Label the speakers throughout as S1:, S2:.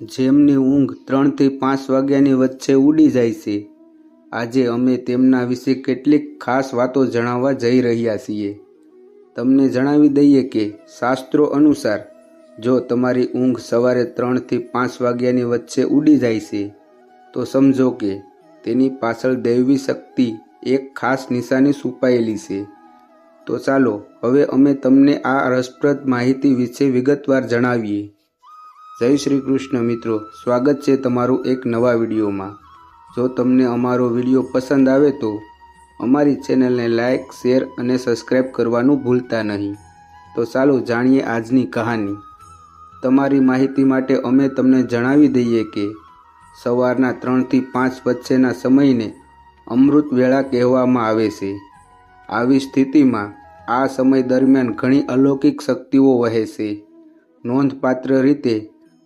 S1: જેમની ઊંઘ ત્રણથી પાંચ વાગ્યાની વચ્ચે ઉડી જાય છે. આજે અમે તેમના વિશે કેટલીક ખાસ વાતો જણાવવા જઈ રહ્યા છીએ. તમને જણાવી દઈએ કે શાસ્ત્રો અનુસાર, જો તમારી ઊંઘ સવારે ત્રણથી પાંચ વાગ્યાની વચ્ચે ઉડી જાય છે, તો સમજો કે તેની પાછળ દૈવી શક્તિ એક ખાસ નિશાની છુપાયેલી છે. તો ચાલો, હવે અમે તમને આ રસપ્રદ માહિતી વિશે વિગતવાર જણાવીએ. જય શ્રી કૃષ્ણ મિત્રો, સ્વાગત છે તમારું એક નવા વિડીયોમાં. જો તમને અમારો વીડિયો પસંદ આવે તો અમારી ચેનલને લાઇક શેર અને સબસ્ક્રાઈબ કરવાનું ભૂલતા નહીં. તો ચાલો જાણીએ આજની કહાની. તમારી માહિતી માટે અમે તમને જણાવી દઈએ કે સવારના ત્રણથી પાંચ વચ્ચેના સમયને અમૃત વેળા કહેવામાં આવે છે. આવી સ્થિતિમાં આ સમય દરમિયાન ઘણી અલૌકિક શક્તિઓ વહે છે. નોંધપાત્ર રીતે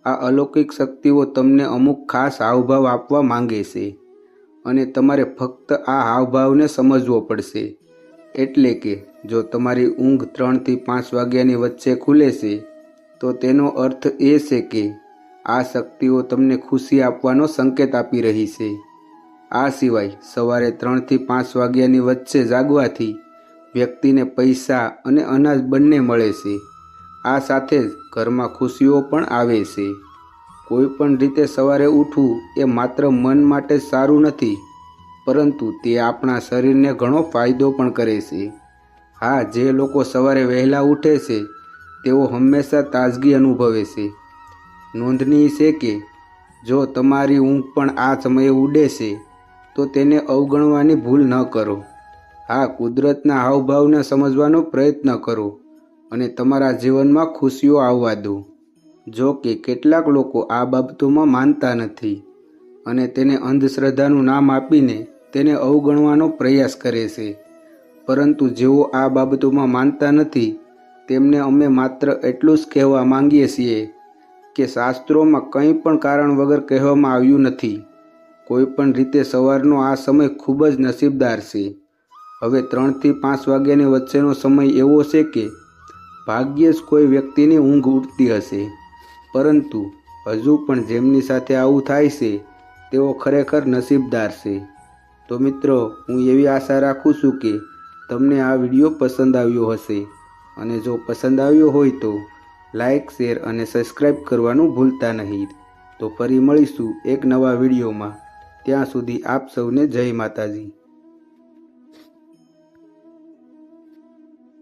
S1: આ અલૌકિક શક્તિઓ તમને અમુક ખાસ હાવભાવ આપવા માંગે છે અને તમારે ફક્ત આ હાવભાવને સમજવો પડશે. એટલે કે, જો તમારી ઊંઘ ત્રણથી પાંચ વાગ્યાની વચ્ચે ખુલે છે, તો તેનો અર્થ એ છે કે આ શક્તિઓ તમને ખુશી આપવાનો સંકેત આપી રહી છે. આ સિવાય, સવારે ત્રણથી પાંચ વાગ્યાની વચ્ચે જાગવાથી વ્યક્તિને પૈસા અને અનાજ બંને મળે છે. આ સાથે જ ઘરમાં ખુશીઓ પણ આવે છે. કોઈ પણ રીતે સવારે ઉઠવું એ માત્ર મન માટે જ સારું નથી, પરંતુ તે આપણા શરીરને ઘણો ફાયદો પણ કરે છે. હા, જે લોકો સવારે વહેલા ઉઠે છે, તેઓ હંમેશા તાજગી અનુભવે છે. નોંધનીય છે કે, જો તમારી ઊંઘ પણ આ સમયે ઉડે છે, તો તેને અવગણવાની ભૂલ ન કરો. હા, કુદરતના હાવભાવને સમજવાનો પ્રયત્ન કરો. અને તમારા જીવનમાં ખુશીઓ આવવા દો. જો કે કેટલાક લોકો આ બાબતોમાં માનતા નથી અને તેને અંધશ્રદ્ધાનું નામ આપીને તેને અવગણવાનો પ્રયાસ કરે છે. પરંતુ જેઓ આ બાબતોમાં માનતા નથી, તેમને અમે માત્ર એટલું જ કહેવા માંગીએ છીએ કે શાસ્ત્રોમાં કંઈ પણ કારણ વગર કહેવામાં આવ્યું નથી. કોઈ પણ રીતે સવારનો આ સમય ખૂબ જ નસીબદાર છે. હવે ત્રણથી પાંચ વાગ્યાની વચ્ચેનો સમય એવો છે કે ભાગ્યે જ કોઈ વ્યક્તિની ઊંઘ ઉઠતી હશે. પરંતુ હજુ પણ જેમની સાથે આવું થાય છે, તેઓ ખરેખર નસીબદાર છે. તો મિત્રો, હું એવી આશા રાખું છું કે તમને આ વીડિયો પસંદ આવ્યો હશે. અને જો પસંદ આવ્યો હોય તો લાઇક શેર અને સબસ્ક્રાઈબ કરવાનું ભૂલતા નહીં. તો ફરી મળીશું એક નવા વિડીયોમાં. ત્યાં સુધી આપ સૌને જય માતાજી.